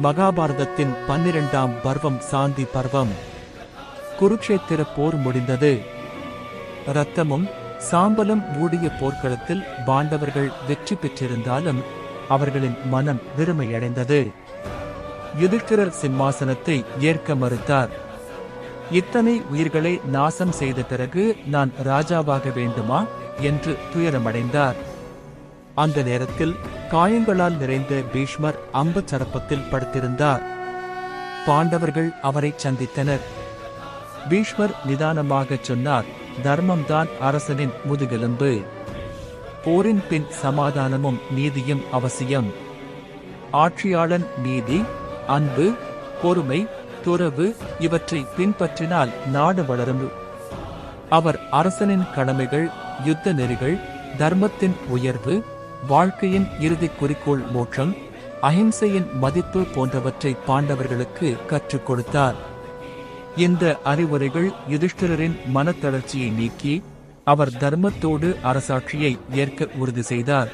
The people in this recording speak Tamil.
மகாபாரதத்தின் பன்னிரண்டாம் பர்வம் சாந்தி பர்வம். குருக்ஷேத்திர போர் முடிந்தது. இரத்தமும் சாம்பலும் மூடிய போர்க்களத்தில் பாண்டவர்கள் வெற்றி பெற்றிருந்தாலும் அவர்களின் மனம் வெறுமையடைந்தது. யுதிஷ்டிரர் சிம்மாசனத்தை ஏற்க மறுத்தார். இத்தனை உயிர்களை நாசம் செய்த பிறகு நான் ராஜாவாக வேண்டுமா? என்று துயரமடைந்தார். அந்த நேரத்தில் காயங்களால் நிறைந்த பீஷ்மர் அம்பு சரப்பத்தில் படுத்திருந்தார். பாண்டவர்கள் அவரை சந்தித்தனர். பீஷ்மர் நிதானமாகச் சொன்னார் தர்மம்தான் அரசனின் முதுகெலும்பு. போரின் பின் சமாதானமும் நீதியும் அவசியம். ஆட்சியாளன் நீதி அன்பு பொறுமை துறவு இவற்றை பின்பற்றினால் நாடு வளரும். அவர் அரசனின் கடமைகள் யுத்த நெறிகள் தர்மத்தின் உயர்வு வாழ்க்கையின் இறுதி குறிக்கோள் மோட்சம் அஹிம்சையின் மதிப்பு போன்றவற்றை பாண்டவர்களுக்கு கற்றுக் கொடுத்தார். இந்த அறிவுரைகள் யுதிஷ்டிரரின் மனத்தளர்ச்சியை நீக்கி அவர் தர்மத்தோடு அரசாட்சியை ஏற்க உறுதி செய்தார்.